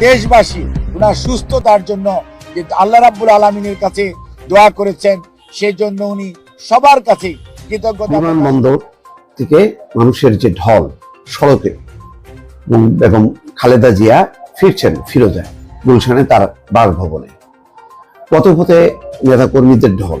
দেশবাসী ওনার সুস্থতার জন্য যে আল্লাহ রাব্বুল আলমিনের কাছে দোয়া করেছেন সেই জন্য উনি সবার কাছে কৃতজ্ঞতা বিমানবন্দর থেকে মানুষের যে ঢল সড়কে এবং বেগম খালেদা জিয়া ফিরছেন ফিরোজায় গুলশানে তার বাসভবনে। পথে পথে নেতাকর্মীদের ঢল।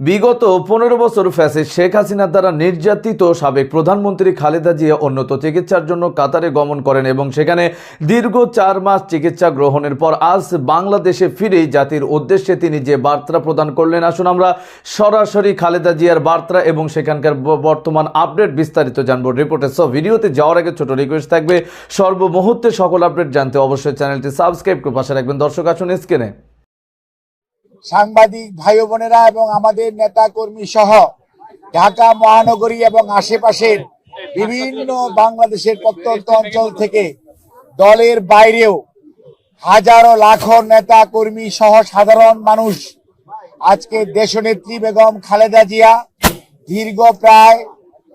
বিগত পনেরো বছর ফ্যাসে শেখ হাসিনার দ্বারা নির্যাতিত সাবেক প্রধানমন্ত্রী খালেদা জিয়া উন্নত চিকিৎসার জন্য কাতারে গমন করেন এবং সেখানে দীর্ঘ চার মাস চিকিৎসা গ্রহণের পর আজ বাংলাদেশে ফিরেই জাতির উদ্দেশ্যে তিনি যে বার্তা প্রদান করলেন, আসুন আমরা সরাসরি খালেদা জিয়ার বার্তা এবং সেখানকার বর্তমান আপডেট বিস্তারিত জানব। রিপোর্টে সো ভিডিওতে যাওয়ার আগে ছোট রিকোয়েস্ট থাকবে, সর্বমুহূর্তে সকল আপডেট জানতে অবশ্যই চ্যানেলটি সাবস্ক্রাইব করে পাশে রাখবেন। দর্শক, আসুন স্ক্রিনে সাংবাদিক ভাই বোনেরা এবং আমাদের নেতা কর্মী সহ ঢাকা মহানগরী এবং আশেপাশের বিভিন্ন বাংলাদেশের প্রত্যন্ত অঞ্চল থেকে দলের বাইরেও হাজারো লাখো নেতা কর্মী সহ সাধারণ মানুষ আজকে দেশনেত্রী বেগম খালেদা জিয়া দীর্ঘ প্রায়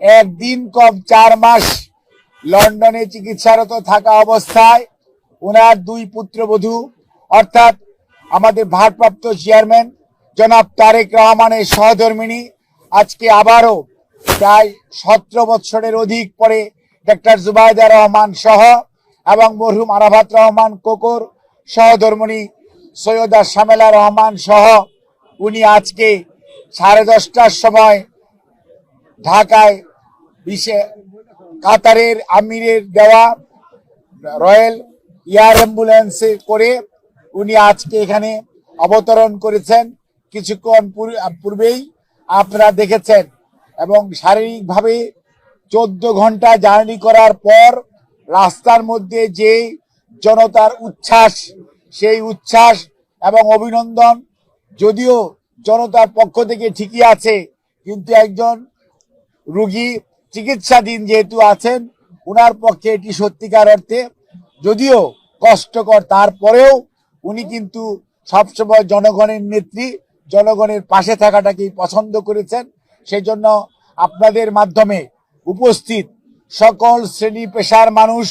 একদিন কম চার মাস লন্ডনে চিকিৎসারত থাকা অবস্থায় ওনার দুই পুত্রবধূ, অর্থাৎ আমাদের ভারপ্রাপ্ত চেয়ারম্যান জনাব তারেক রহমানের সহধর্মিনী আজকে আবারও প্রায় সতেরো বৎসরের অধিক পরে ডক্টর জুবায়দা রহমান সহ এবং মরহুম আরাফাত রহমান কোকর সহধর্মিনী সৈয়দা শামেলা রহমান সহ উনি আজকে সাড়ে দশটার সময় ঢাকায় বিশে কাতারের আমিরের দেওয়া রয়্যাল এয়ার অ্যাম্বুলেন্সে করে উনি আজকে এখানে অবতরণ করেছেন কিছুক্ষণ পূর্বেই আপনারা দেখেছেন। এবং শারীরিকভাবে চোদ্দ ঘণ্টা জার্নি করার পর রাস্তার মধ্যে যে জনতার উচ্ছ্বাস, সেই উচ্ছ্বাস এবং অভিনন্দন যদিও জনতার পক্ষ থেকে ঠিকই আছে, কিন্তু একজন রুগী চিকিৎসাধীন যেহেতু আছেন ওনার পক্ষে এটি সত্যিকার অর্থে যদিও কষ্টকর। তারপরেও উনি কিন্তু সবসময় জনগণের নেত্রী, জনগণের পাশে থাকাটাকেই পছন্দ করেছেন। সেই জন্য আপনাদের মাধ্যমে উপস্থিত সকল শ্রেণি পেশার মানুষ,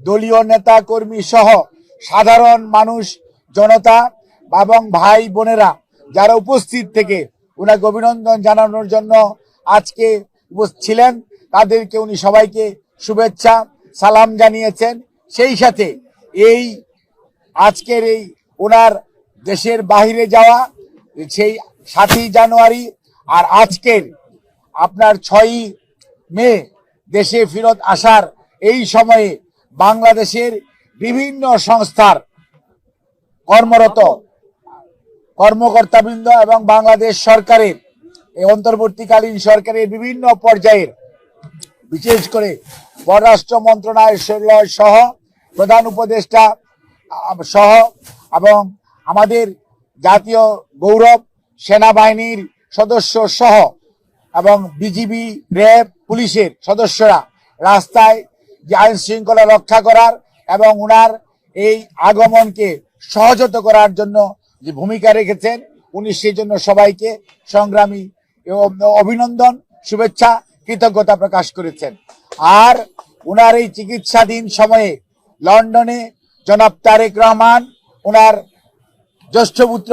দলীয় নেতা কর্মী সহ সাধারণ মানুষ, জনতা এবং ভাই বোনেরা যারা উপস্থিত থেকে ওনাকে অভিনন্দন জানানোর জন্য আজকে ছিলেন, তাদেরকে উনি সবাইকে শুভেচ্ছা, সালাম জানিয়েছেন। সেই সাথে এই আজকের এই ওনার দেশের বাহিরে যাওয়া, সেই সাতই জানুয়ারি আর আজকের আপনার ছয়ই মে দেশে ফেরত আসার এই সময়ে বাংলাদেশের বিভিন্ন সংস্থার কর্মরত কর্মকর্তাবৃন্দ এবং বাংলাদেশ সরকারের, এই অন্তর্বর্তীকালীন সরকারের বিভিন্ন পর্যায়ের, বিশেষ করে পররাষ্ট্র মন্ত্রণালয় সহ প্রধান উপদেষ্টা সহ এবং আমাদের জাতীয় গৌরব সেনাবাহিনীর সদস্য সহ এবং বিজিবি, র্যাব, পুলিশের সদস্যরা রাস্তায় যে আইন শৃঙ্খলা রক্ষা করার এবং ওনার এই আগমনকে সহজত করার জন্য যে ভূমিকা রেখেছেন, উনি সেই জন্য সবাইকে সংগ্রামী অভিনন্দন, শুভেচ্ছা, কৃতজ্ঞতা প্রকাশ করেছেন। আর ওনার এই চিকিৎসাধীন সময়ে লন্ডনে জনাব তারেক রহমান ওনার জ্যেষ্ঠ পুত্র,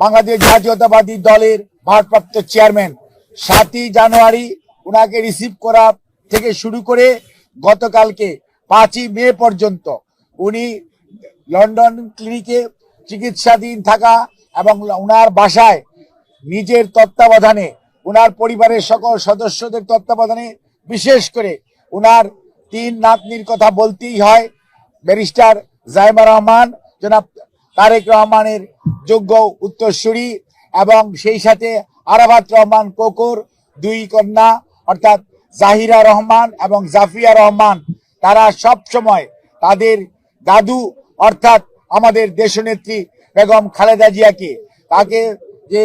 বাংলাদেশ জাতীয়তাবাদী দলের ভারপ্রাপ্ত চেয়ারম্যান। সাতই জানুয়ারি ওনাকে রিসিভ করা থেকে শুরু করে গতকালকে পাঁচই মে পর্যন্ত উনি লন্ডন ক্লিনিকে চিকিৎসাধীন থাকা এবং ওনার বাসায় নিজের তত্ত্বাবধানে ওনার পরিবারের সকল সদস্যদের তত্ত্বাবধানে, বিশেষ করে ওনার তিন নাতনির কথা বলতেই হয়, ব্যারিস্টার জাইমা রহমান, জনাব তারেক রহমানের যোগ্য উত্তরসূরি এবং সেই সাথে আরাফাত রহমান কোকর, দুই কন্যা, অর্থাৎ জাহিরা রহমান এবং জাফিয়া রহমান, তারা সব সময় তাদের দাদু, অর্থাৎ আমাদের দেশনেত্রী বেগম খালেদা জিয়াকে তাকে যে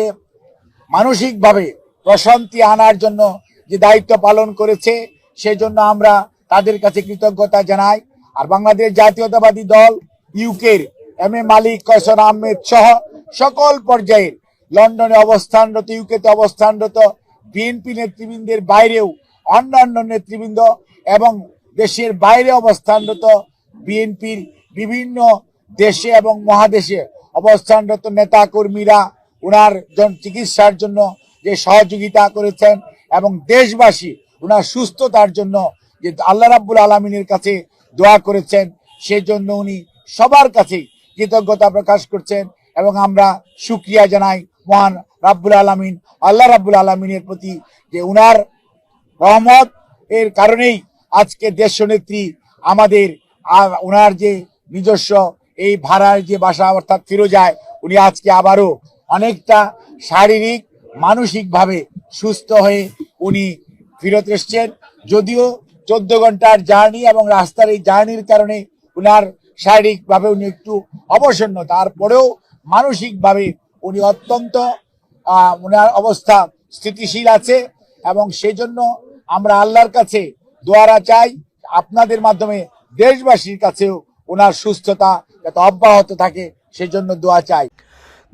মানসিকভাবে প্রশান্তি আনার জন্য যে দায়িত্ব পালন করেছে সেই জন্য আমরা তাদের কাছে কৃতজ্ঞতা জানাই। আর বাংলাদেশ জাতীয়তাবাদী দল ইউকের এম এ মালিক কয়সন আহমেদ সহ সকল পর্যায়ের লন্ডনে অবস্থানরত, ইউকেতে অবস্থানরত বিএনপি নেতৃবৃন্দের বাইরেও অন্যান্য নেতৃবৃন্দ এবং দেশের বাইরে অবস্থানরত বিএনপির বিভিন্ন দেশে এবং মহাদেশে অবস্থানরত নেতা কর্মীরা ওনার জন- চিকিৎসার জন্য যে সহযোগিতা করেছেন এবং দেশবাসী ওনার সুস্থতার জন্য যে আল্লাহ রাব্বুল আলমিনের কাছে দোয়া করেছেন। সেজন্য উনি সবার কাছেই কৃতজ্ঞতা প্রকাশ করছেন এবং আমরা সুক্রিয়া জানাই মহান রাব্বুল আলমিন, আল্লাহ রাব্বুল আলমিনের প্রতি যে উনার রহমত। এর কারণেই আজকে দেশ নেত্রী আমাদের আর ওনার যে নিজস্ব এই ভাড়ার যে বাসা অর্থাৎ ফিরোজায়, উনি আজকে আবারও অনেকটা শারীরিক, মানসিকভাবে সুস্থ হয়ে উনি ফিরত এসছেন। যদিও চোদ্দ ঘণ্টার জার্নি এবং রাস্তার এই জার্নির কারণে উনার শারীরিকভাবে উনি একটু অবসন্ন। তারপরেও মানসিকভাবে উনি অত্যন্ত ওনার অবস্থা স্থিতিশীল আছে এবং সেজন্য আমরা আল্লাহর কাছে দোয়ারা চাই, আপনাদের মাধ্যমে দেশবাসীর কাছেও ওনার সুস্থতা যাতে অব্যাহত থাকে, সেজন্য দোয়া চাই।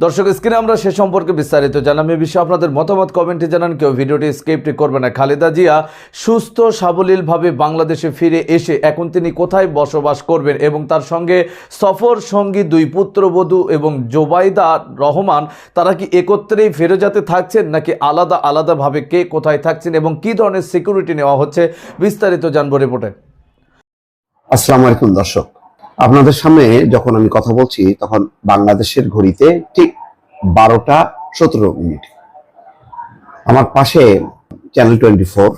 দর্শক, স্ক্রিনে আমরা সে সম্পর্কে বিস্তারিত জানাম এ বিষয়ে আপনাদের মতামত কমেন্টে জানান। কেউ ভিডিওটি স্ক্রিপ্ট করবে না। খালেদা জিয়া সুস্থ, সাবলীলভাবে বাংলাদেশে ফিরে এসে এখন তিনি কোথায় বসবাস করবেন এবং তার সঙ্গে সফর সঙ্গী দুই পুত্রবধূ এবং জোবাইদা রহমান, তারা কি একত্রেই ফেরোজাতে থাকছেন নাকি আলাদা আলাদাভাবে কে কোথায় থাকছেন এবং কি ধরনের সিকিউরিটি নেওয়া হচ্ছে? বিস্তারিত জানব রিপোর্টে আসসালামু আলাইকুম দর্শক। আপনাদের সামনে যখন আমি কথা বলছি, তখন বাংলাদেশের ঘড়িতে ঠিক বারোটা সতেরো মিনিট। আমার পাশে চ্যানেল টোয়েন্টি ফোর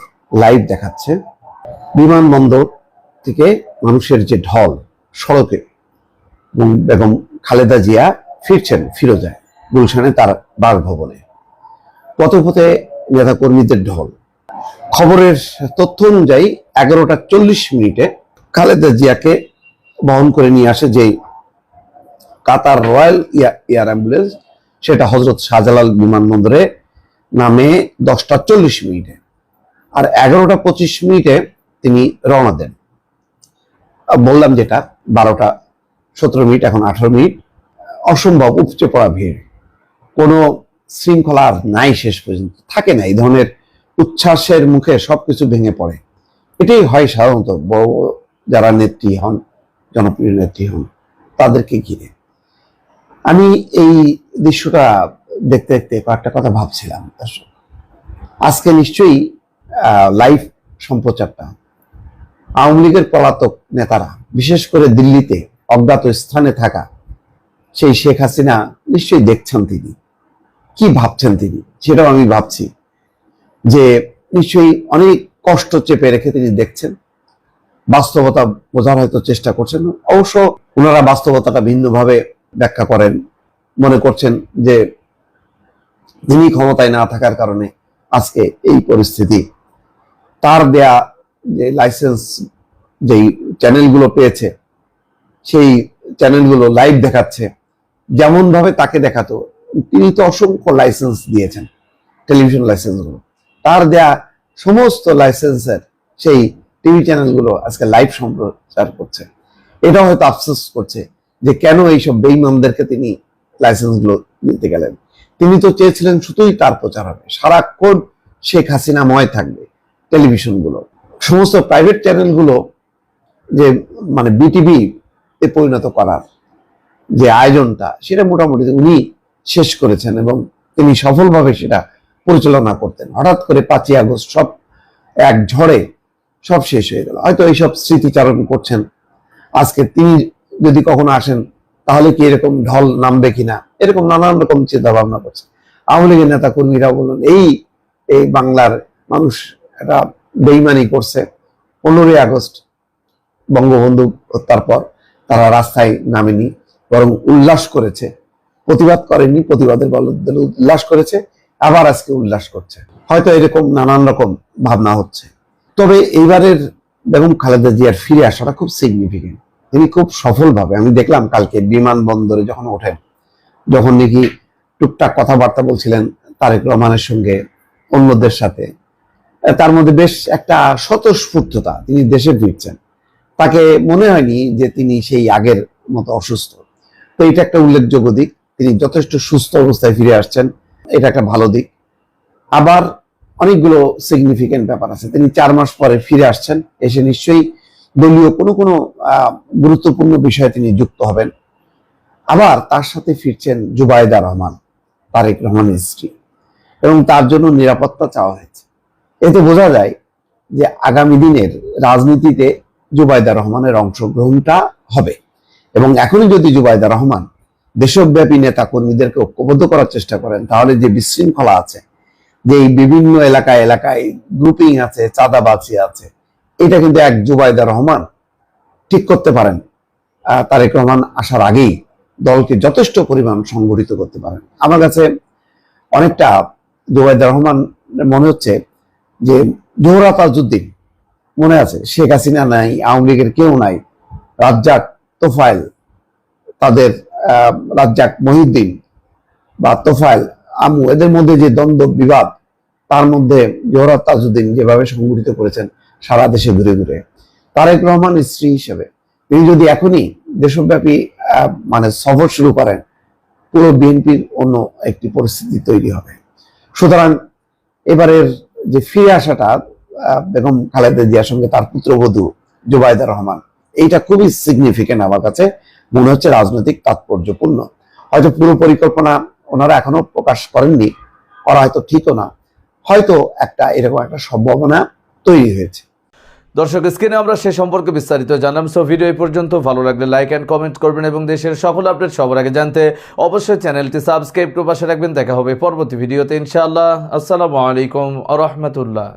লাইভ দেখাচ্ছে। বিমানবন্দর থেকে মানুষের যে ঢল, সড়কে বেগম খালেদা জিয়া ফিরছেন, ফিরোজায়। গুলশানে তার বাসভবনে। পথে পথে নেতাকর্মীদের ঢল। খবরের তথ্য অনুযায়ী এগারোটা চল্লিশ মিনিটে খালেদা জিয়াকে বহন করে নিয়ে আসে যে কাতার রয়্যাল এয়ার অ্যাম্বুলেন্স, সেটা হজরত শাহজালাল বিমানবন্দরে নামে দশটা চল্লিশ মিনিটে আর এগারোটা পঁচিশ মিনিটে তিনি রওনা দেন। বললাম যেটা, বারোটা সতেরো মিনিট, এখন আঠারো মিনিট, অসম্ভব উপচে পড়া ভিড়। কোনো শৃঙ্খলা আর নাই শেষ পর্যন্ত, থাকে না, এই ধরনের উচ্ছ্বাসের মুখে সবকিছু ভেঙে পড়ে। এটাই হয় সাধারণত বড়, যারা নেত্রী হন জনপ্রিয় নেত্রী হন। তাদেরকে ঘিরে। আমি এই দৃশ্যটা দেখতে দেখতে কয়েকটা কথা ভাবছিলাম আজকে নিশ্চয়ই লাইভ সম্প্রচারটা আওয়ামী লীগের পলাতক নেতারা, বিশেষ করে দিল্লিতে অজ্ঞাত স্থানে থাকা সেই শেখ হাসিনা নিশ্চয়ই দেখছেন তিনি। কি ভাবছেন তিনি? সেটাও আমি ভাবছি যে নিশ্চয়ই অনেক কষ্ট চেপে রেখে তিনি দেখছেন। বাস্তবতা বোঝার হয়তো চেষ্টা করছেন। অবশ্য ওনারা বাস্তবতাটা ভিন্নভাবে ব্যাখ্যা করেন, মনে করছেন যে তিনি ক্ষমতায় না থাকার কারণে আজকে এই পরিস্থিতি। তার দেয়া যে লাইসেন্স যেই চ্যানেলগুলো পেয়েছে, সেই চ্যানেলগুলো লাইভ দেখাচ্ছে যেমন ভাবে তাকে দেখাতো, তিনি তো অসংখ্য লাইসেন্স দিয়েছেন, টেলিভিশন লাইসেন্সগুলো। তার দেয়া সমস্ত লাইসেন্সের সেই টিভি চ্যানেলগুলো আজকে লাইভ সম্প্রচার করছে। এটা হয়তো আফসোস করছে যে কেন এইসব বেইমানদেরকে তিনি লাইসেন্সগুলো দিতে গেলেন। তিনি তো চেয়েছিলেন শুধুই তার প্রচার হবে সারাক্ষণ শেখ হাসিনা ময় থাকবে টেলিভিশনগুলো। সমস্ত প্রাইভেট চ্যানেলগুলো যে মানে বিটিভি এ পরিণত করার যে আয়োজনটা, সেটা মোটামুটি উনি শেষ করেছেন এবং তিনি সফলভাবে সেটা পরিচালনা করতেন। হঠাৎ করে পাঁচই আগস্ট সব এক ঝড়ে সব শেষ হয়ে গেল। হয়তো এইসব স্মৃতিচারণ করছেন। আজকে তিনি যদি কখনো আসেন, তাহলে কি এরকম ঢল নামবে কিনা? এরকম নানান রকম চিন্তা ভাবনা করছে আওয়ামী লীগের নেতা কর্মীরা বলুন এই এই বাংলার মানুষ একটা বেইমানি করছে। পনেরোই আগস্ট বঙ্গবন্ধু হত্যার পর তারা রাস্তায় নামেনি, বরং উল্লাস করেছে। প্রতিবাদ করেনি প্রতিবাদের উল্লাস করেছে, আবার আজকে উল্লাস করছে। হয়তো এরকম নানান রকম ভাবনা হচ্ছে। তবে এইবারের বেগম খালেদা জিয়ার ফিরে আসাটা খুব সিগনিফিকেন্ট তিনি খুব সফলভাবে, আমি দেখলাম কালকে বিমানবন্দরে যখন ওঠেন, যখন নাকি টুকটাক কথাবার্তা বলছিলেন তারেক রহমানের সঙ্গে অন্যদের সাথে। তার মধ্যে বেশ একটা স্বতঃস্ফূর্ততা তিনি দেশে ফিরছেন। তাকে মনে হয়নি যে তিনি সেই আগের মতো অসুস্থ। তো এটা একটা উল্লেখযোগ্য দিক। তিনি যথেষ্ট সুস্থ অবস্থায় ফিরে আসছেন। এটা একটা ভালো দিক। আবার অনেকগুলো সিগনিফিকেন্ট ব্যাপার আছে। তিনি চার মাস পরে ফিরে আসছেন, এসে নিশ্চয়ই দলীয় কোনো কোনো গুরুত্বপূর্ণ বিষয়ে তিনি যুক্ত হবেন। আবার তার সাথে ফিরছেন জুবাইদা রহমান, তারেক রহমানের স্ত্রী। এবং তার জন্য নিরাপত্তা চাওয়া হয়েছে। এতে বোঝা যায় যে আগামী দিনের রাজনীতিতে জুবাইদা রহমানের অংশগ্রহণটা হবে। এবং এখনই যদি জুবাইদা রহমান দেশব্যাপী নেতা কর্মীদেরকে ঐক্যবদ্ধ করার চেষ্টা করেন, তাহলে যে বিশৃঙ্খলা আছে যে বিভিন্ন এলাকায় এলাকায় গ্রুপিং আছে, চাঁদাবাজি আছে, এটা কিন্তু এক জুবাইদা রহমান ঠিক করতে পারেন। তারেক রহমান আসার আগেই দলকে যথেষ্ট পরিমাণ সংগঠিত করতে পারেন। আমার কাছে অনেকটা জুবাইদা রহমান মনে হচ্ছে যে জোহরা তাজউদ্দিন মনে আছে, শেখ হাসিনা নাই, আওয়ামী লীগের কেউ নাই, রাজ্জাক তোফায়েল তাদের রাজ্জাক মহিউদ্দিন বা তোফায়েল আমু, এদের মধ্যে যে দ্বন্দ্ব, বিবাদ, তার মধ্যে জোহরা তাজউদ্দিন যেভাবে সংগঠিত করেছেন সারা দেশে ঘুরে ঘুরে। তারেক রহমান স্ত্রী হিসেবে। তিনি যদি এখনই দেশব্যাপী মানে সফর শুরু করেন, পুরো বিএনপির অন্য একটি পরিস্থিতি তৈরি হবে। সুতরাং এবারের যে ফিরে আসাটা বেগম খালেদা জিয়ার সঙ্গে তার পুত্রবধূ জুবাইদা রহমান, এইটা খুবই সিগনিফিকেন্ট আমার কাছে। মনে হচ্ছে রাজনৈতিক তাৎপর্যপূর্ণ। হয়তো পুরো পরিকল্পনা ওনারা এখনও প্রকাশ করেননি। করা হয়তো ঠিকও না। হয়তো একটা এরকম একটা সম্ভাবনা তৈরি হয়েছে। দর্শক, স্ক্রিনে আমরা সে সম্পর্কে বিস্তারিত জানলাম। সো ভিডিও এই পর্যন্ত। ভালো লাগলে লাইক অ্যান্ড কমেন্ট করবেন এবং দেশের সকল আপডেট সবার আগে জানতে অবশ্যই চ্যানেলটি সাবস্ক্রাইব করে পাশে রাখবেন। দেখা হবে পরবর্তী ভিডিওতে ইনশাআল্লাহ। আসসালামু আলাইকুম আ রহমতুল্লাহ।